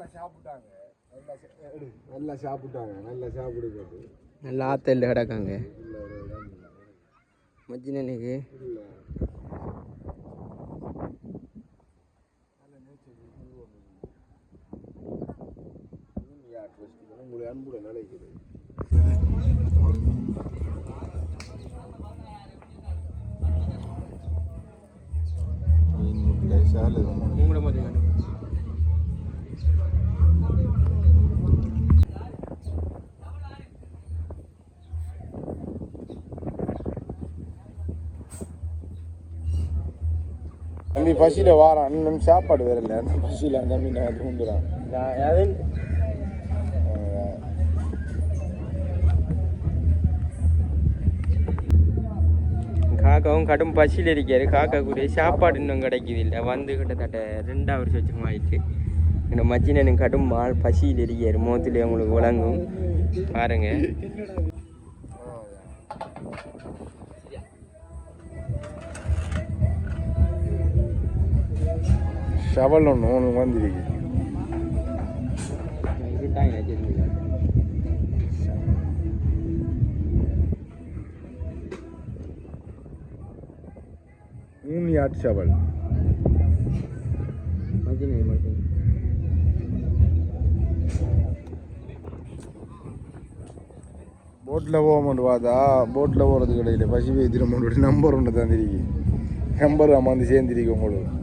நல்லா சாப்பிட்டாங்க. நல்லா சாப்பிட்டாங்க. நல்லா சாப்பிடு போட்டு நல்லா ஆத்தல்ல கிடக்காங்க. இல்லை. உங்களை அன்புடன் நினைக்கிறேன் மீன் முட்டை பசியில் வாரான் இன்னும் சாப்பாடு வரல அந்த பசியில் அந்த தூண்டுறான் அது காக்காவும் கடும் பசியில் இருக்காரு. காக்கா கூட சாப்பாடு இன்னும் கிடைக்குது இல்லை வந்து கிட்டத்தட்ட ரெண்டாவது வருஷம் வச்சுக்கும் ஆயிட்டு. இந்த மச்சினனுக்கு கடும் ஆள் பசியில் இருக்காரு. மோத்துல உங்களுக்கு விளங்கும். பாருங்க. செவல் ஒன்று ஒன்று வந்துருக்கு மூணு யாட் செவல் போட்டில் போக மாட்டு பார்த்தா போட்டில் போகிறது கிடையாது பசி வைத்திர மாட்டோட நம்பர் ஒன்று தந்திருக்கு. நம்பர் அம்மாந்து சேர்ந்திருக்கு உங்களுக்கு.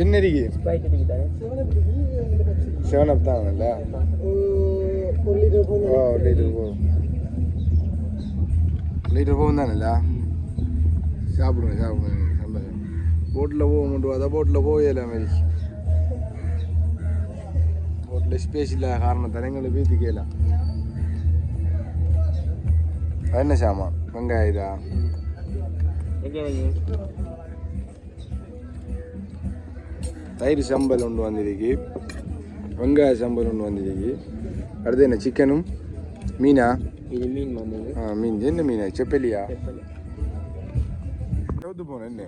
என்ன இருக்கு செவன் அப் தாங்கல்ல ஒரு லிட்டர் ஓ லிட்டர் போகும் லிட்டர் போகும் தானல்ல சாப்பிடுங்க சாப்பிடுங்க சந்தோஷம் போட்டில் போக அதான் போட்டில் போகல மாதிரி. போட்டில் ஸ்பேஸ் இல்லாத காரணத்தால் எங்களை வீட்டு கேலாம் என்ன சாமான்? வெங்காயம் இதா? தயிர் சம்பல் ஒன்று வந்திருக்கு வெங்காய சம்பல் ஒன்று வந்திருக்கு அடுத்து என்ன சிக்கனும் மீனா இது மீன் வந்தது ஆ மீன் என்ன மீனா செப்பலியா செப்பல் செவத்து போனேன் என்ன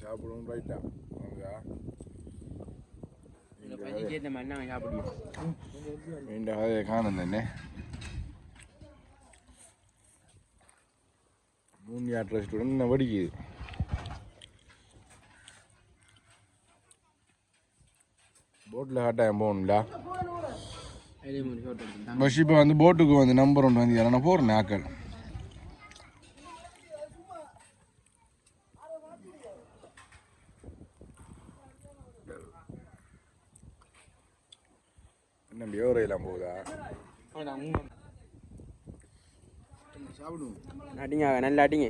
சாப்பிடுவோம் ரைட்டா வாங்க இந்த பசிக்கு ஏற்ற மாதிரி நாங்கள் சாப்பிடுவோம் இந்த கதையை காணும் തന്നെ மூணு யாட் ரெஸ்டாரண்ட் இன்னும் வடிக்குது போட்டில் கட்டாயம் எடுத்துட்டாங்க பஸ் இப்போ வந்து போட்டுக்கு வந்து நம்பர் ஒன்று வந்து நான் போகிறேன் ஆக்கள் என்ன வியோரையெல்லாம் போகுதா? சாப்பிடுவோம் அடிங்க நல்லா அடிங்க.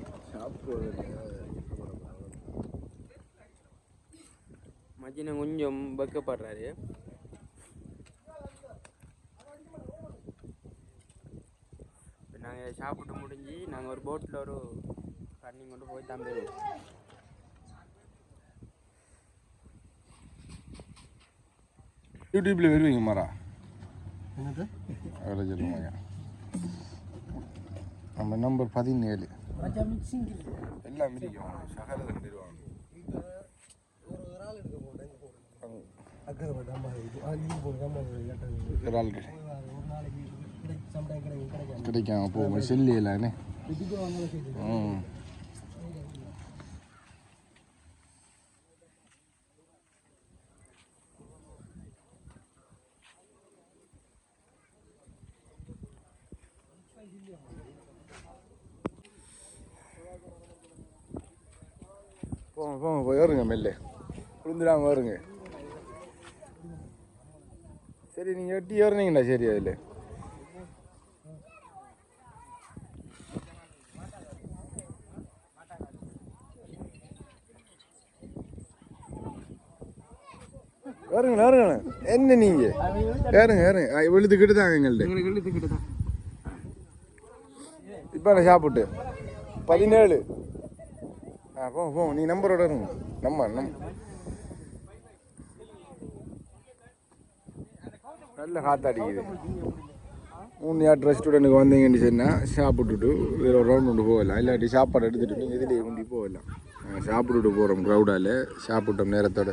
மச்சின கொஞ்சம் வெக்கப்படுறாரு. இப்போ நாங்கள் சாப்பிட்டு முடிஞ்சு நாங்கள் ஒரு போட்டில் ஒரு ரன்னிங் கொண்டு போய் தான் போயிடுவோம் யூடியூப்ல வருவீங்க மாறா? என்னது? அதில் சொல்லுவாங்க நம்ம நம்பர் பதினேழு. எல்லாம் மிதிக்கும். சகல தருவாங்க ஒரு ஆள் கிடை- கிடைக்காம. போகும் செல்லி இல்லைன்னு ம். போங்க போங்க போய் வருங்க மெல்ல. விழுந்துடாம வருங்க. சரி நீங்கள் எட்டி ஏறினீங்கண்ணா சரி அதில். ஏறுங்க ஏறுங்க என்ன நீங்க? ஏறுங்க ஏறுங்க. விழுதுக்கிட்டு தான் எங்கள்கிட்ட எங்களுக்கு இழுத்துக்கிட்டு இப்போ நான் சாப்பிட்டு? பதினேழு. ஆ போ போ நீ நம்பரோட இருங்க. நம்ம நம்ம. நல்ல காத்தாடிக்குது மூணு யாட் ரெஸ்டாரண்ட்டுக்கு வந்தீங்கன்னு சொன்னால் சாப்பிட்டுட்டு இதில் ஒரு ரவுண்ட் கொண்டு போகலாம். இல்லாட்டி சாப்பாடு எடுத்துகிட்டு நீங்கள் இதிலேயே கொண்டு போகலாம். நாங்கள் சாப்பிட்டுட்டு போகிறோம் க்ரௌடால் சாப்பிட்டோம் நேரத்தோட.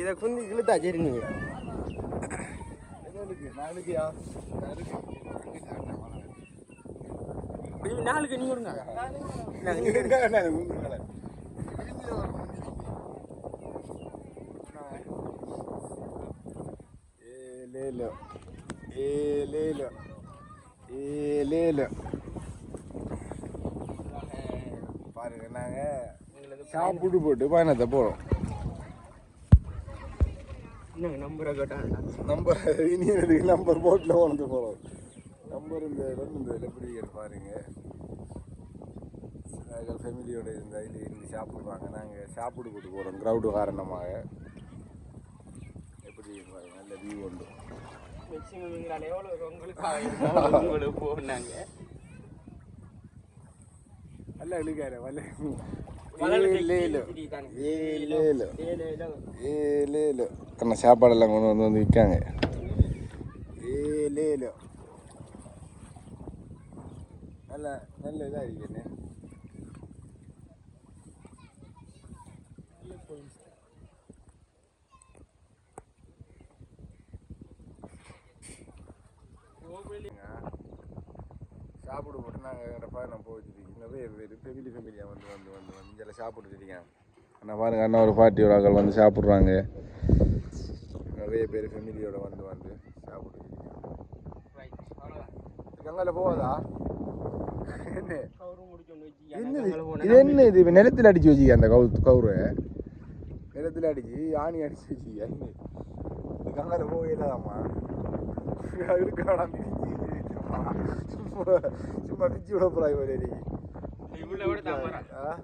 இதை குந்தி இழுத்தா சரி நீங்க. இப்படி நாளுக்கு நீங்க விடுங்க ஏலேலோ. ஏலேலோ. ஏலேலோ. பாருங்க நாங்கள் சாப்பிட்டு போட்டு பயணத்தை போகிறோம் நம்பரை கேட்டாங்க நம்பர் இனி நம்பர் போட்டில் கொண்டு போகிறோம் நம்பர் இந்த இடம் இந்த எப்படி பாருங்க. நாங்கள் ஃபேமிலியோட இந்த இதில் இருந்து சாப்பிடுவாங்க. நாங்கள் சாப்பிட்டு போட்டு போகிறோம் க்ரௌடு காரணமாக. எப்படி பாருங்க நல்ல வியூ உண்டு. மேக்ஸிமம் எங்களால் எவ்வளோ உங்களுக்கு? உங்களுக்கு போனாங்க. நல்லா இழுக்காரு வல்ல. வளர்ந்து ஏலேலோ கீழே தானே. ஏலேலோ ஏழு ஏழு ஏலேலோ கண்ண சாப்பாடெல்லாம் கொண்டு வந்து வந்து விற்காங்க ஏலேலோ நல்ல நல்ல இதாக இருக்குண்ணே சாப்பிட போட்டு நாங்கள் எங்கள்கிட்ட நான் போயிட்டு நிறைய பேர் ஃபெமிலி ஃபெமிலியாக வந்து வந்து வந்து வந்து இங்கே சாப்பிட்டுருக்கீங்க அண்ணா பாருங்க அண்ணா ஒரு பாட்டி ஒரு ஆக்கள் வந்து சாப்பிட்றாங்க. நிறைய பேர் ஃபெமிலியோட வந்து வந்து சாப்பிட்டு ரைட் அவ்வளோதான் கங்கால போவதா என்ன? கவுரு முடிச்சோன்னு வச்சு என்னது? இது என்ன இது? நிலத்தில் அடிச்சு வச்சுக்க அந்த கவு கவுரு? நிலத்தில் அடிச்சு ஆணி அடிச்சு வச்சுக்க என்ன? இது கங்கால போகலாமா இருக்காடா ஒரு அடி இவ்வளோ விட தாமரா ஆ?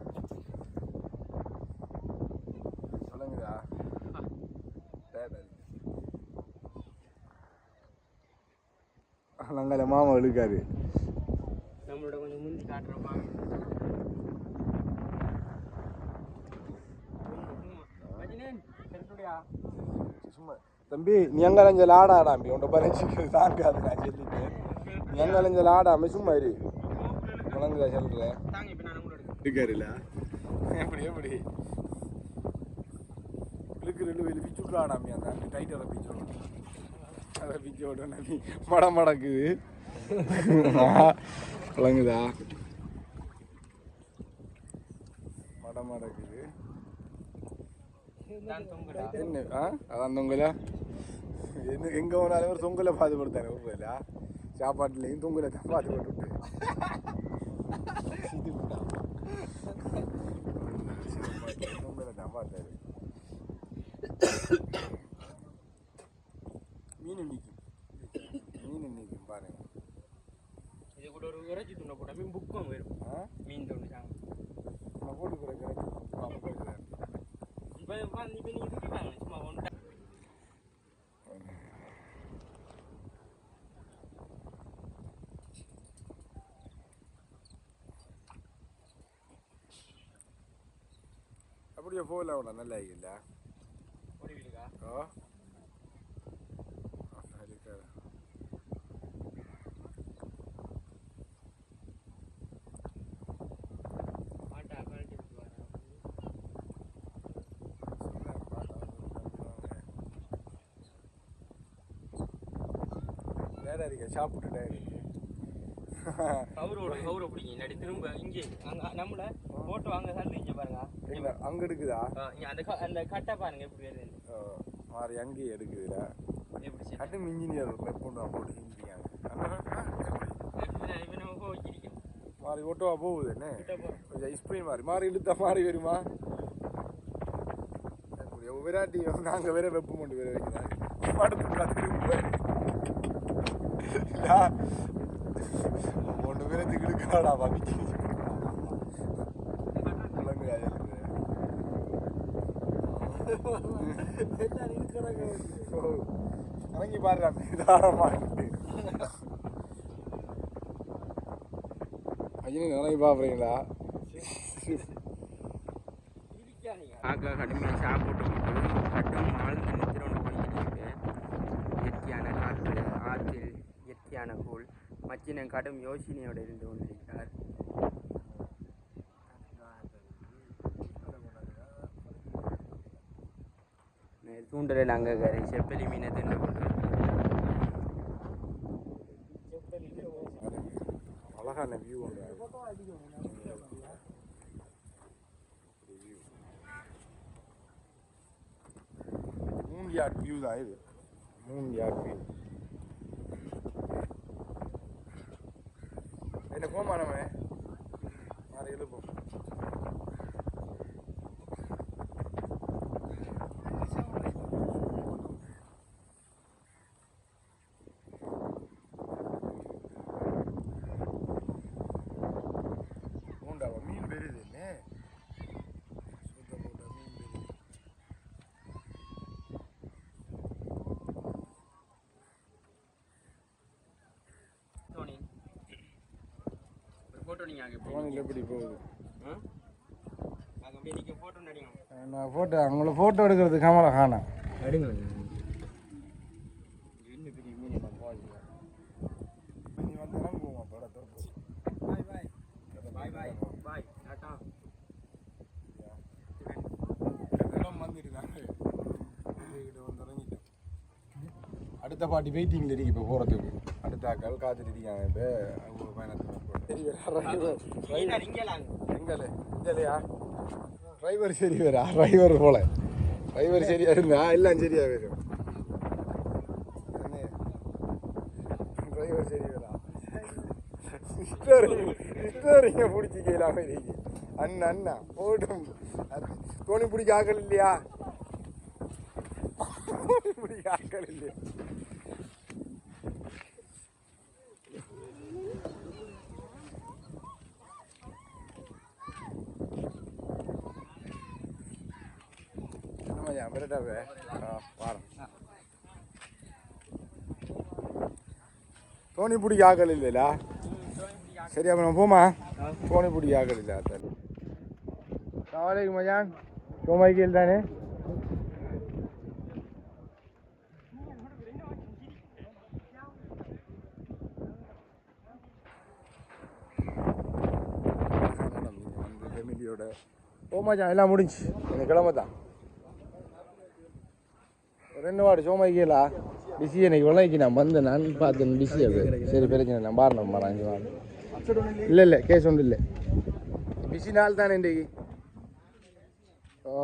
சொல்லுங்கடா நாங்கள மாமா இழுக்காரு நம்மளோட கொஞ்சம் முந்தி காட்டுறப்பா சும்மா தம்பி நீ அங்கலஞ்சல் ஆடாடாம்பி உன்ட பரிசுக்கு தாங்காது நான் சொல்லிட்டேன் நீ அங்கலஞ்சல் ஆடாம சும்மா இரு. குழந்தை சொல்றேன் தாங்க இப்போ நான் உங்களோட இருக்காருல்ல? எப்படி எப்படி? இழுக்கு ரெண்டு வெளி பிச்சு விட்றாடாமி அந்த டைட்டரை பிச்சு விடும் அதை பிச்சு விட்டோன்னா நீ மட மடக்குது. விளங்குதா? மட மடக்குது. என்ன? ஆ? அதான் தொங்கலா? என்ன எங்கே போனாலும் ஒரு தொங்கலை பார்த்து கொடுத்தாரு ஊரில் சாப்பாட்டுலேயும் தொங்கலை தான் பார்த்து போட்டு தொங்கலை தான் பார்த்தாரு மீன் நிற்கும் மீன் நிற்கும் பாருங்க இது கூட ஒரு இறைச்சி துண்டை போட்டா மீன் புக்கம் வரும் ஆ மீன் துண்டு தாங்க நான் போட்டு கொடுக்குறேன் பாப்பா கொடுக்குறேன் இப்போ இப்போ நீங்கள் சுற்றிட்டாங்க சும்மா ஒன்று அப்படியே போகல நல்லா இல்லை ஒரு வீடுக்கா Ja. Ja, lite. ஆட்டா கழட்டி விட்டு வரேன் வேற இருக்க சாப்பிட்டுட்டே இருக்கு கவுரோட கவுரை பிடிங்க இல்லாட்டி திரும்ப இங்கே அங்கே நம்மள போட்டு வாங்க சார் இங்கே பாருங்க அங்க எடுக்குதா? அந்த அந்த கட்டை பாருங்க எப்படி வருது. மாறி அங்கேயே எடுக்குதுல. கட்டும் இன்ஜினியர் வா போட்டு வச்சிருக்கோம் மாறி ஓட்டோவா போகுது என்ன? கொஞ்சம் ஐஸ்பிரீம் மாறி மாறி இழுத்தா மாறி வருமா? விராட்டி நாங்க வேற வெப்பு கொண்டு வேற வைக்கிறாங்க படத்துக்கு ஒன்று பேரை திக்கிடுக்காடா பவிச்சு இறங்கி பாருடா. தாரமாட்டு மஜினி பார்க்குறீங்களா கடுமையாக சாப்பிட்டு கட்டும் ஆழ்ந்து நித்திரோண்டு பண்ணிக்கிட்டு இயற்கையான காற்று ஆற்றில் இயற்கையான கூழ் மச்சினன் கடும் யோசனையோடு இருந்து கொண்டிருக்கிறார். தூண்டலை நாங்கள் கரை. செப்பலி மீனை தின்னு கொண்டு அழகான வியூ உண்டு. மூணு யார்ட் வியூ தான் இது. மூணு யார்ட் வியூ என்ன போமா நம்ம மாறி எழுப்போம் மூண்டாவா மீன் பெருது என்ன சுத்த மூண்டா மீன் பெருது தோனி ஒரு ஃபோட்டோ நீங்கள் அங்கே ஃபோனில் எப்படி போகுது? நான் ஃபோட்டோ அவங்கள ஃபோட்டோ எடுக்கிறது கேமரா காணா நடுங்க இன்னும் பெரிய மீன் நான் போகுது? நீ வந்து போவோம் படம் திறப்பு பாய் பாய். பாய் பாய். பாய். டாட்டா. இடம் வந்துட்டுதாங்க கிட்ட வந்து இறங்கிட்டோம் அடுத்த பாட்டி வெயிட்டிங்கில் இருக்கு இப்போ போகிறதுக்கு அடுத்த ஆக்கள் காத்துட்டு இருக்காங்க இப்போ. எங்கலே? இங்கலையா? டிரைவர் சரி வேறா டிரைவர் போல. டிரைவர் சரியா இருந்தா? எல்லாம் சரியா வரும். டிரைவர் சரி வேறா ஸ்டோரிங் ஸ்டோரிங்க பிடிச்சிக்கலாம இருக்கு அண்ணா அண்ணா போட்டும். தோணி பிடிக்க ஆக்கள் இல்லையா? தோணி பிடிக்க ஆக்கள் இல்லையா? ஆமாய்யா மிரட்டாவே வாரம் தோணி பிடிக்க ஆக்கள் இல்லையா சரி அப்போ நம்ம போமா தோணி பிடிக்க ஆக்கள் இல்லை அதான் சலாமலைக்கும் மஜான் சோமாய்க்கல் தானே ஃபெமிலியோட ஓ மச்சான் எல்லாம் முடிஞ்சு இந்த கிழமை தான் ரெண்டு வாடி சோமாய்க்கலா. பிஸி எனக்கு விளைக்கு நான் வந்து நான் பார்த்தேன் பிஸி அது சரி பிரச்சனை நான் பாரு நம்ம அஞ்சு வாரம் இல்லை இல்லை கேஸ் ஒன்றும் இல்லை. பிஸி நாள் தானே இன்றைக்கு ஓ.